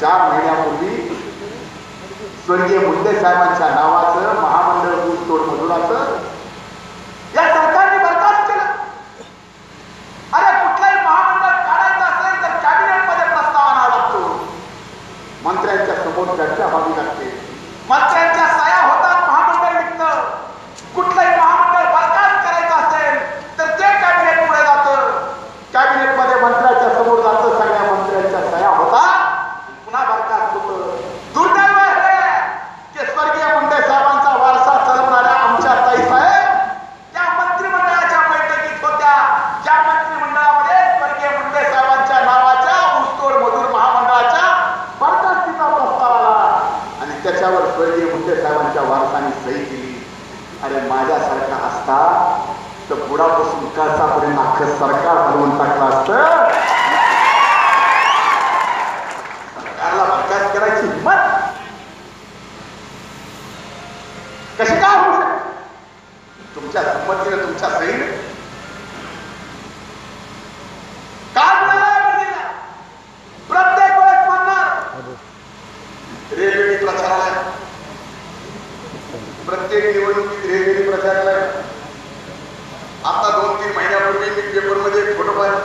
चार महिन्यापूर्वी स्वर्गीय मुंडे साहेबांच्या नावाचं महामंडळ ऊसतोड मजुराचं स्वर्गीय मुख्य साहेबांच्या वारसाने सही केली. अरे माझ्यासारखा असता तर पुढापासून कळसापर्यंत अख्खं सरकार हलवून टाकलं असत. सरकारला बरखास्त करायची हिंमत? कशी काय होऊ शकते? तुमच्या संपत्तीने तुमच्या सही काय मिळालं या पिढीला? प्रत्येक वेळेस म्हणणार रेल्वेने प्रचाराला प्रत्येक निवडणुकीत प्रचार प्रचाराला आता दोन तीन महिन्यापूर्वी मी पेपरमध्ये एक फोटो पाहिला.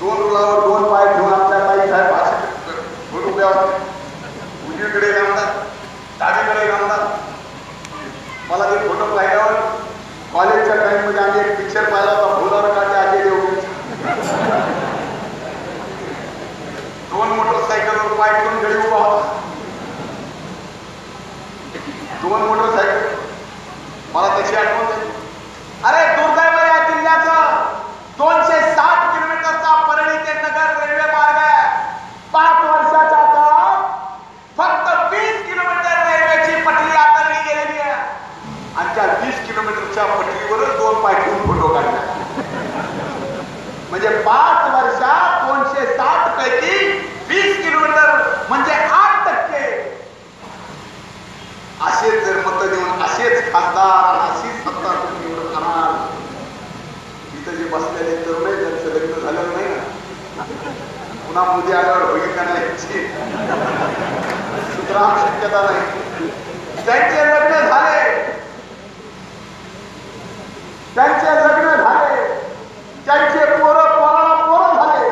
दोन रुलावर दोन पाय घेऊन आमच्या काही साहेब भाषण फोटो उजवीकडे रामदार डावीकडे रामदार मला ते फोटो पाहिल्यावर कॉलेजच्या टाइममध्ये आम्ही एक पिक्चर पाहिला होता भोलावर काटे अजय देवगणचा दोन मोटरसायकलवर पाय ठेवून घरी उभा होता दोन मोटरसायकल मला त्याची आठवण झाली अरे दुर्दैव या जिल्ह्याचं दोनशे साठ किलोमीटरचा परळी ते नगर रेल्वे मार्ग आहे पाच वर्षाच्या काळात फक्त वीस किलोमीटर रेल्वेची पटरी आकारली गेलेली आहे आणि त्या वीस किलोमीटरच्या पटरीवरच दोन पाय ठेवून फोटो काढला म्हणजे पाच वर्षात दोनशे साठ पैकी वीस किलोमीटर म्हणजे आठ टक्के असेच जर मत देऊन असेच खासदार अशीच सत्ता तुम्ही निवडून आणाल इथं जे बसलेले तरुण आहे त्यांचं लग्न झालेलं नाही ना? पुन्हा मोदी आल्यावर होईल का नाही. याची सुतराम शक्यता नाही. त्यांचे लग्न झाले. त्यांचे लग्न झाले. त्यांचे पोरं पोराला पोरं झाले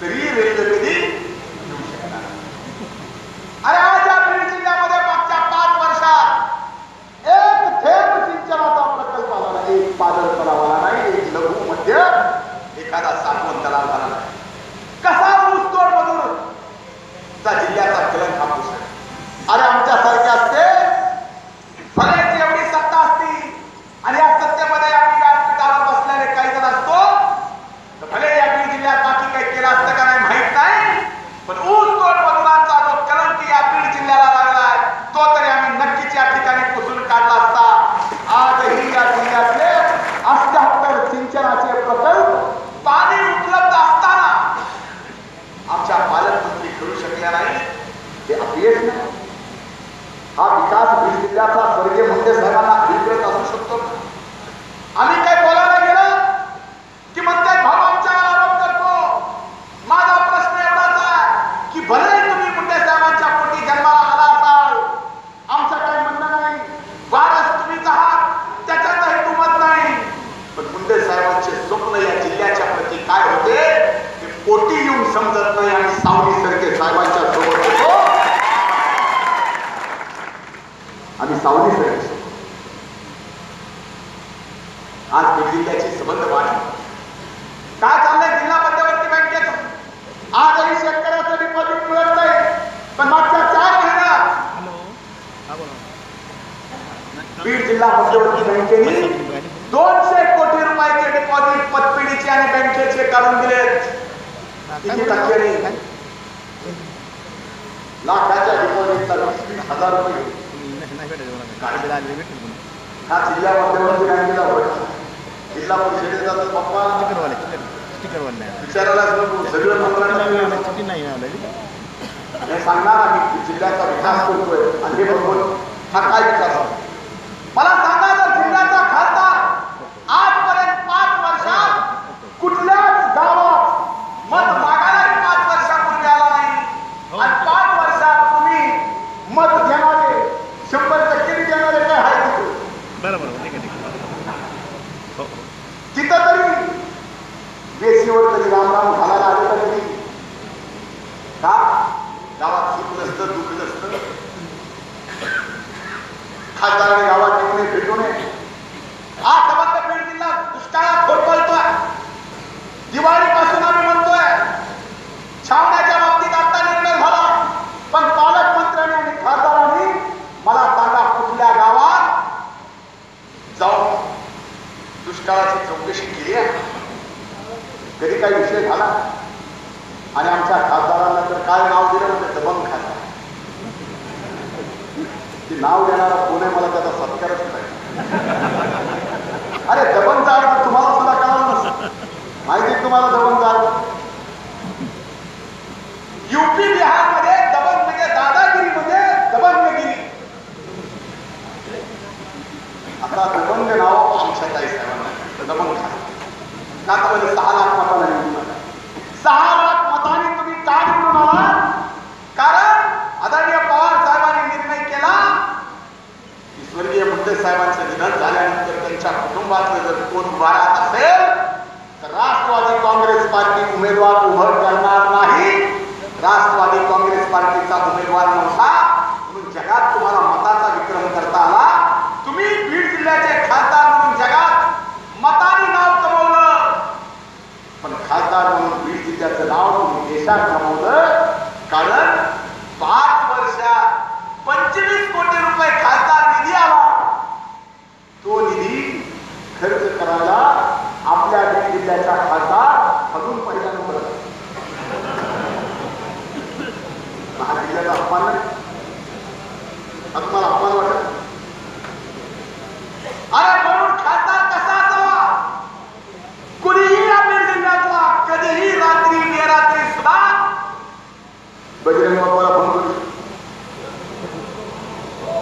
तरी रेल्वे कधी येऊ शकणार नाही. अरे आज या बीड जिल्ह्यामध्ये मागच्या पाच वर्षात एक थेंब सिंचनाचा प्रकल्प आला नाही एक पादर तलाव आला नाही एक लघु मध्य एखादा साठवण तलाव झाला नाही कसा ऊसतोड मधून त्या जिल्ह्याचा कलंक हा पुसला अरे आमच्यासारखे असते फळ्याची एवढी सत्ता असती आणि या सत्तेमध्ये आम्ही व्यासपीठावर बसलेले काही जण असतो तर भले या बीड जिल्ह्यात बाकी काही केलं असतं का नाही माहीत नाही पण ऊस तोड मजुरांचा जो कलंक या बीड जिल्ह्याला लागलाय तो तरी आम्ही नक्कीच या ठिकाणी पुसून काढला असता आजही या जिल्ह्यातले अष्ट्याहत्तर सिंचनाचे प्रकल्प पाणी उपलब्ध असताना आमच्या पालकमंत्री करू शकल्या नाही हे अपयश नाही हा विकास बीड जिल्ह्याचा स्वर्गीय मुंडे साहेबांना अभिप्रेत असू शकतो का? आम्ही काय बोलायला गेलं की म्हणतात भाऊ आमच्यावर आरोप करतो माझा प्रश्न एवढाच आहे की भले तुम्ही मुंडे साहेबांच्या पोटी जन्माला आला असाल आमचं काही म्हणणं नाही वारस तुम्हीच आहात त्याच्यातही दुमत नाही पण मुंडे साहेबांचे स्वप्न या जिल्ह्याच्या प्रती काय होते ते नाही आणि सावली सरके साहेबांच्या सोबत आम्ही सावली सरके आज बीड जिल्ह्याची संबंध वाढ काय चाललंय? जिल्हा मध्यवर्ती बँकेचं. आजही शेतकऱ्याचं डिपॉझिट मिळत नाही. पण मागच्या चार महिन्यात बीड जिल्हा मध्यवर्ती बँकेने दोनशे कोटी रुपयाचे डिपॉझिट पतपिढीचे आणि बँकेचे काढून दिलेत. किती टक्क्यांनी लाखाच्या डिपॉझिटला हजार रुपये. हा जिल्हा मध्यवर्ती बँकेला होय जिल्हा परिषदेचा तर पप्पा. विचारायलाच सगळं मंत्र्यांना हे सांगणार आम्ही जिल्ह्याचा विकास करतोय. आणि हे बरोबर. हा काय विकास. मला सांगा जर जिल्ह्याचा खासदार आजपर्यंत पाच वर्षात कुठल्याच गावात मत असतं दुखत असतं. खासदाराने गावात येऊ नये भेटू नये. हा तबाखा पेठ दिला दुष्काळात खोडपलतोय दिवाळीपासून आम्ही म्हणतोय छावण्याच्या बाबतीत आता निर्णय झाला. पण पालकमंत्र्यांनी आणि खासदारांनी मला सांगा कुठल्या गावात जाऊन दुष्काळाची चौकशी केली आहे? कधी काही विषय झाला? आणि आमच्या खासदारांना तर काय नाव दिलं म्हणजे दबंग. नाव देणारा कोण आहे मला त्याचा सत्कारच नाही. अरे दबन जाड तुम्हाला सुद्धा कळालं नसत माहिती तुम्हाला दबन जाड युपी बिहारमध्ये दबन म्हणजे दादागिरी म्हणजे दबंगगिरी. आता दबंग नाव आमच्या ताई साहेबांना दबंग खासदार सहा लाख मतांना निवडून आला. सहा बजरंग बाप्पाला फोन करू शकतो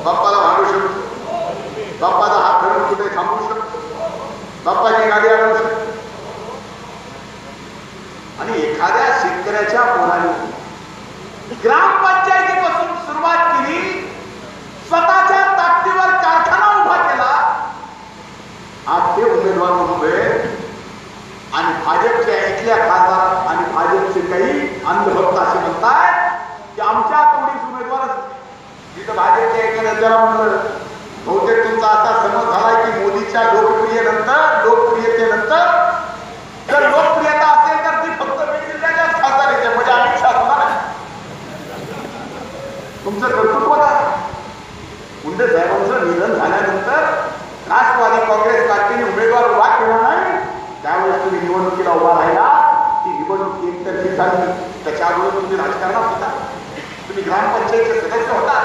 बाप्पाला भांडू शकतो बाप्पाचा हात धरून कुठे थांबवू शकतो बाप्पाची गाडी आणू शकतो आणि एखाद्या शेतकऱ्याच्या पोराने ग्रामपंचायतीपासून होता. तुम्ही ग्रामपंचायतचे सदस्य होता.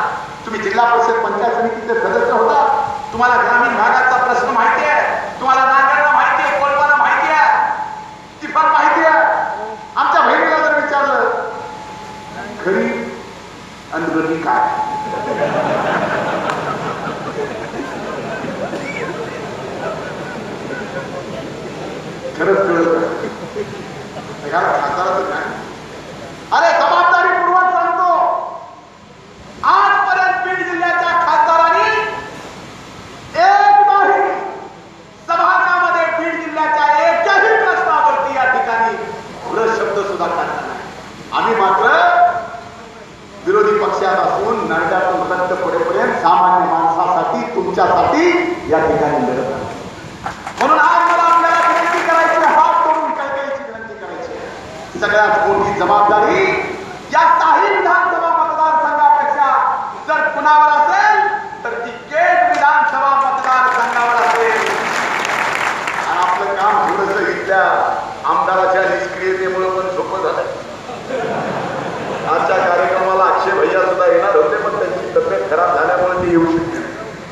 तुम्ही जिल्हा परिषद पंचायत समितीचे सदस्य होता. तुम्हाला ग्रामीण भागाचा प्रश्न माहिती आहे. तुम्हाला नागरला माहिती आहे कोलपाला माहिती आहे. ती पण माहिती आहे. आमच्या बहिणीला जर विचारलं खरी अनुभवी काय? खरंच कळत काय अरे जबाबदारीपूर्वक सांगतो आजपर्यंत बीड जिल्ह्याच्या खासदारांनी एकदाही सभागृहामध्ये बीड जिल्ह्याच्या एकाही प्रश्नावरती या ठिकाणी पुढे शब्द सुद्धा काढला नाही आम्ही मात्र विरोधी पक्षात असून नरड्यातून रक्त पडेपर्यंत सामान्य माणसासाठी तुमच्यासाठी या ठिकाणी लढत आहे. म्हणून आज मला आपल्याला विनंती करायची हात करून कळकळीची विनंती करायची सगळ्यात मोठी जबाबदारी या काही विधानसभा मतदारसंघापेक्षा जर कुणावर असेल तर ती केट विधानसभा मतदारसंघावर असेल आणि आपलं काम थोडस इथल्या आमदाराच्या निष्क्रियतेमुळे पण सोपं झालं आजच्या कार्यक्रमाला अक्षय भैया सुद्धा येणार होते पण त्यांची तब्येत खराब झाल्यामुळे ते येऊ शकते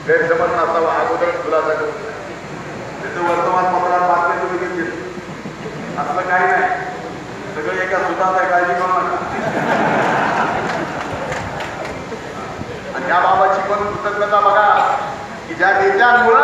गैरसमज नसावा अगोदरच खुलासा करू. त्याचं वर्तमानपत्रात बातमी तुम्ही घेतली असलं काही नाही. सगळं एका सुद्धा काळजी करू नका. आणि या बाबाची पण कृतज्ञता बघा की ज्या नेत्यांमुळं